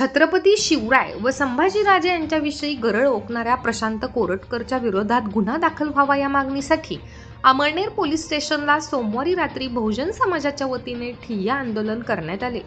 छत्रपती शिवराय व संभाजीराजे यांच्याविषयी गरळ ओकणाऱ्या प्रशांत कोरटकरच्या विरोधात गुन्हा दाखल व्हावा या मागणीसाठी अमळनेर पोलीस स्टेशनला सोमवारी रात्री बहुजन समाजाच्या वतीने ठिय्या आंदोलन करण्यात आले.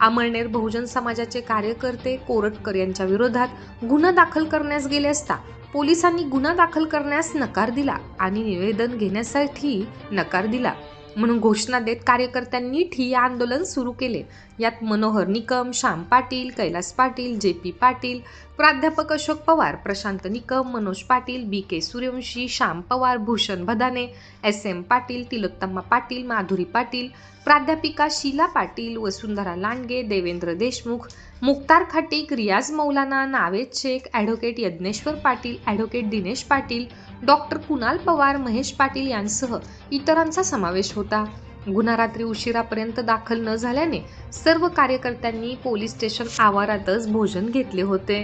अमळनेर बहुजन समाजाचे कार्यकर्ते कोरटकर यांच्या विरोधात गुन्हा दाखल करण्यास गेले असता पोलिसांनी गुन्हा दाखल करण्यास नकार दिला आणि निवेदन घेण्यासाठी नकार दिला. म्हणून घोषणा देत कार्यकर्त्यांनी ठिय्या आंदोलन सुरू केले. यात मनोहर निकम श्याम पाटील कैलास पाटील जे पी पाटील प्राध्यापक Ashok Pawar Prashant Nikam Manoj Patil B K Suryavanshi Shyam Pawar Bhushan Bhadane S M Patil Tilottama Patil Madhuri Patil प्राध्यापिका शीला पाटील वसुंधरा Landge Devendra Deshmukh Mukhtar Khatik Riyaz Maulana Naved Shaikh advocate Yagyeshwar Patil advocate Dinesh Patil doctor Kunal Pawar Mahesh Patil यांसह इतरांचा समावेश होता. गुन्हा रात्री उशिरापर्यंत दाखल न झाल्याने सर्व कार्यकर्त्यांनी पोलीस स्टेशन आवारातच भोजन घेतले होते.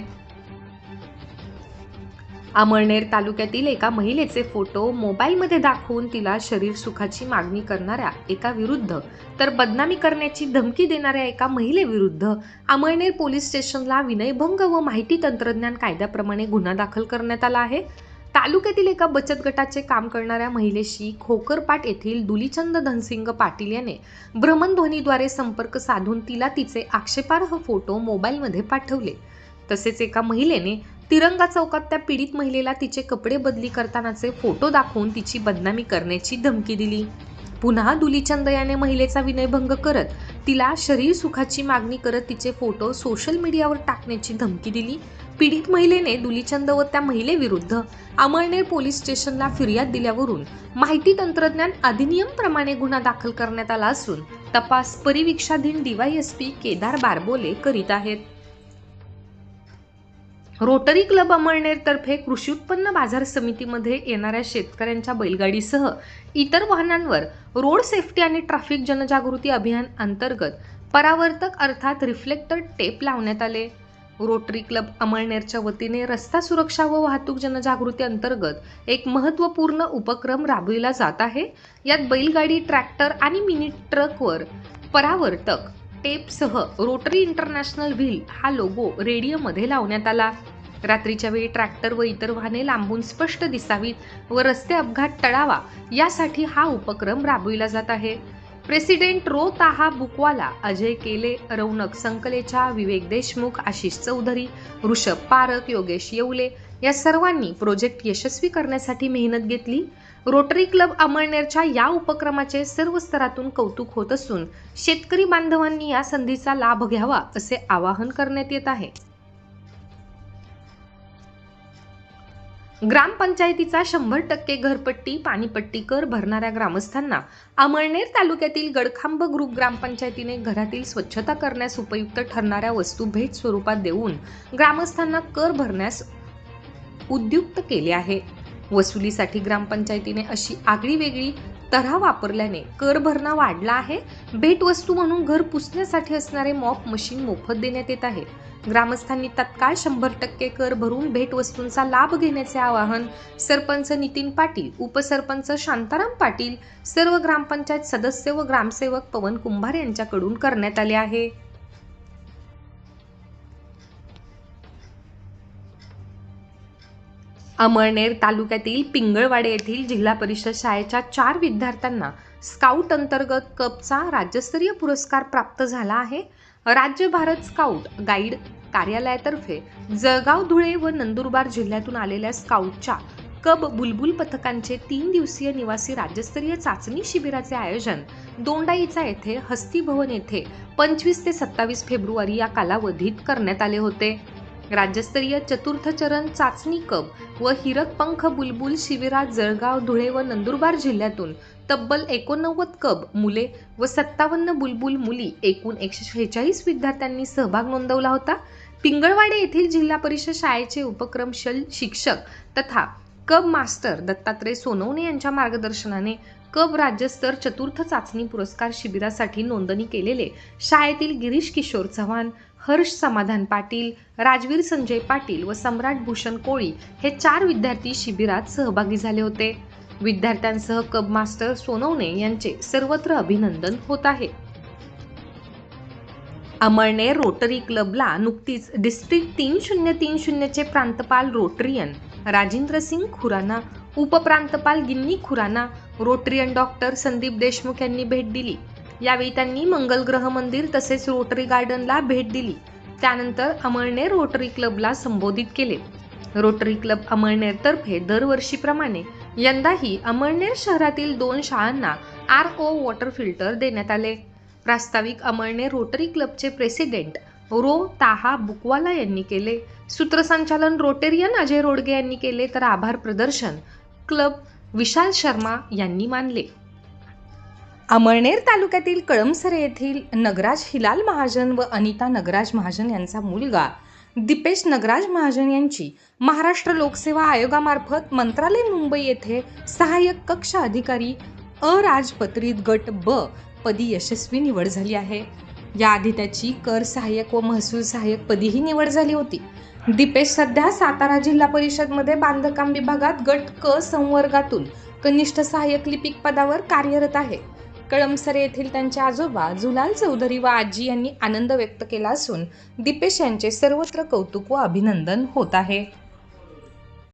अमळनेर तालुक्यातील एका महिलेचे फोटो मोबाईलमध्ये दाखवून तिला शरीर सुखाची मागणी करणाऱ्या एका विरुद्ध तर बदनामी करण्याची धमकी देणाऱ्या एका महिलेविरुद्ध अमळनेर पोलीस स्टेशनला विनयभंग व माहिती तंत्रज्ञान कायद्याप्रमाणे गुन्हा दाखल करण्यात आला आहे. तालुक्यातील एका बचत गटाचे काम करणाऱ्या महिलेशी खोकरपाट येथील दुलीचंद धनसिंग पाटील याने भ्रमणध्वनीद्वारे संपर्क साधून तिला तिचे आक्षेपार्ह फोटो मोबाईलमध्ये पाठवले. तसेच एका महिलेने तिरंगा चौकात त्या पीडित महिलेला तिचे कपडे बदली करतानाचे फोटो दाखवून तिची बदनामी करण्याची धमकी दिली. पुन्हा दुलीचंद याने महिलेचा विनयभंग करत तिला शरीर सुखाची मागणी करत तिचे फोटो सोशल मीडियावर टाकण्याची धमकी दिली. पीडित महिलेने दुलीचंद व त्या महिलेविरुद्ध अमळनेर पोलीस स्टेशनला फिर्याद दिल्यावरून माहिती तंत्रज्ञान अधिनियमप्रमाणे गुन्हा दाखल करण्यात आला असून तपास परिवीक्षाधीन डीवायएसपी केदार बारबोले करीत आहेत. रोटरी क्लब अमळनेरतर्फे कृषी उत्पन्न बाजार समितीमध्ये येणाऱ्या शेतकऱ्यांच्या बैलगाडीसह इतर वाहनांवर रोड सेफ्टी आणि ट्रॅफिक जनजागृती अभियान अंतर्गत परावर्तक अर्थात रिफ्लेक्टर टेप लावण्यात आले. रोटरी क्लब अमळनेरच्या वतीने रस्ता सुरक्षा व वाहतूक जनजागृती अंतर्गत एक महत्त्वपूर्ण उपक्रम राबविला जात आहे. यात बैलगाडी ट्रॅक्टर आणि मिनी ट्रकवर परावर्तक टेपसह रोटरी इंटरनॅशनल व्हील हा लोगो रेडिओमध्ये लावण्यात आला. रात्रीच्या वेळी ट्रॅक्टर व इतर वाहने लांबून स्पष्ट दिसावीत व रस्ते अपघात टळावा यासाठी हा उपक्रम राबविला जात आहे. प्रेसिडेंट रो ताहा बुकवाला अजय केले रौनक संकलेचा विवेक देशमुख आशिष चौधरी ऋषभ पारक योगेश येवले या सर्वांनी प्रोजेक्ट यशस्वी करण्यासाठी मेहनत घेतली. रोटरी क्लब अमळनेरच्या या उपक्रमाचे सर्व स्तरातून कौतुक होत असून शेतकरी बांधवांनी या संधीचा लाभ घ्यावा असे आवाहन करण्यात येत आहे. ग्रामपंचायतीचा शंभर टक्के घरपट्टी पाणीपट्टी कर भरणाऱ्या ग्रामस्थांना अमळनेर तालुक्यातील गडखांब ग्रुप ग्रामपंचायतीने घरातील स्वच्छता करण्यास उपयुक्त ठरणाऱ्या वस्तू भेट स्वरूपात देऊन ग्रामस्थांना कर भरण्यास उद्युक्त केले आहे. वसुलीसाठी ग्रामपंचायतीने अशी आगळी वेगळी तऱ्हा वापरल्याने कर भरणा वाढला आहे. भेटवस्तू म्हणून घर पुसण्यासाठी असणारे मॉप मशीन मोफत देण्यात येत आहे. ग्रामस्थांनी तत्काळ शंभर टक्के कर भरून भेटवस्तूंचा लाभ घेण्याचे आवाहन सरपंच नितीन पाटील उपसरपंच शांताराम पाटील सर्व ग्रामपंचायत सदस्य व ग्रामसेवक पवन कुंभार यांच्याकडून करण्यात आले आहे. अमळनेर तालुक्यातील पिंगळवाडे येथील जिल्हा परिषद शाळेच्या चार विद्यार्थ्यांना स्काउट अंतर्गत कपचा राज्यस्तरीय पुरस्कार प्राप्त झाला आहे. राज्य भारत स्काउट गाईड कार्यालयातर्फे जळगाव धुळे व नंदुरबार जिल्ह्यातून आलेल्या स्काउटच्या कब बुलबुल पथकांचे तीन दिवसीय निवासी राज्यस्तरीय चाचणी शिबिराचे आयोजन दोंडाईचा येथे हस्ती भवन येथे पंचवीस ते सत्तावीस फेब्रुवारी या कालावधीत करण्यात आले होते. राज्यस्तरीय चतुर्थ चरण चाचणी कप व हिरक पंख बुलबुल शिबिरात जळगाव धुळे व नंदुरबार जिल्ह्यातून तब्बल एकोणनव्वद कब मुले व सत्तावन्न बुलबुल मुली एकूण एकशे शेहेचाळीस विद्यार्थ्यांनी सहभाग नोंदवला होता. पिंगळवाडे येथील जिल्हा परिषद शाळेचे उपक्रमशल शिक्षक तथा कब मास्टर दत्तात्रय सोनवणे यांच्या मार्गदर्शनाने कब राज्यस्तर चतुर्थ चाचणी पुरस्कार शिबिरासाठी नोंदणी केलेले शाळेतील गिरीश किशोर चव्हाण हर्ष समाधान पाटील राजवीर संजय पाटील व सम्राट भूषण कोळी हे चार विद्यार्थी शिबिरात सहभागी झाले होते. विद्यार्थ्यांसह कब मास्टर सोनवणे यांचे सर्वत्र अभिनंदन होत आहे. अमळने रोटरी क्लबला नुकतीच डिस्ट्रिक्ट तीन शून्य तीन शून्यचे प्रांतपाल रोटरियन राजेंद्र सिंग खुराना उपप्रांतपाल गिन्नी खुराना रोटरियन डॉक्टर संदीप देशमुख यांनी भेट दिली. यावेळी त्यांनी मंगल ग्रह मंदिर तसेच रोटरी गार्डनला भेट दिली. त्यानंतर अमळनेर रोटरी क्लबला संबोधित केले. रोटरी क्लब अमळनेरतर्फे दरवर्षीप्रमाणे यंदाही अमळनेर शहरातील दोन शाळांना आर ओ वॉटर फिल्टर देण्यात आले. प्रास्ताविक अमळनेर रोटरी क्लबचे प्रेसिडेंट रो ताहा बुकवाला यांनी केले. सूत्रसंचालन रोटेरियन अजय रोडगे यांनी केले तर आभार प्रदर्शन क्लब विशाल शर्मा यांनी मानले. अमळनेर तालुक्यातील कळमसरे येथील नगराज हिलाल महाजन व अनिता नगराज महाजन यांचा मुलगा दिपेश नगराज महाजन यांची महाराष्ट्र लोकसेवा आयोगामार्फत मंत्रालय मुंबई येथे सहाय्यक कक्ष अधिकारी अराजपत्रित गट ब पदी यशस्वी निवड झाली आहे. याआधी त्याची कर सहाय्यक व महसूल सहाय्यक पदीही निवड झाली होती. दिपेश सध्या सातारा जिल्हा परिषदमध्ये बांधकाम विभागात गट क संवर्गातून कनिष्ठ सहाय्यक लिपिक पदावर कार्यरत आहे. कळमसरे येथील त्यांचे आजोबा जुलाल चौधरी व आजी यांनी आनंद व्यक्त केला असून दीपेश यांचे सर्वत्र कौतुक व अभिनंदन होत आहे.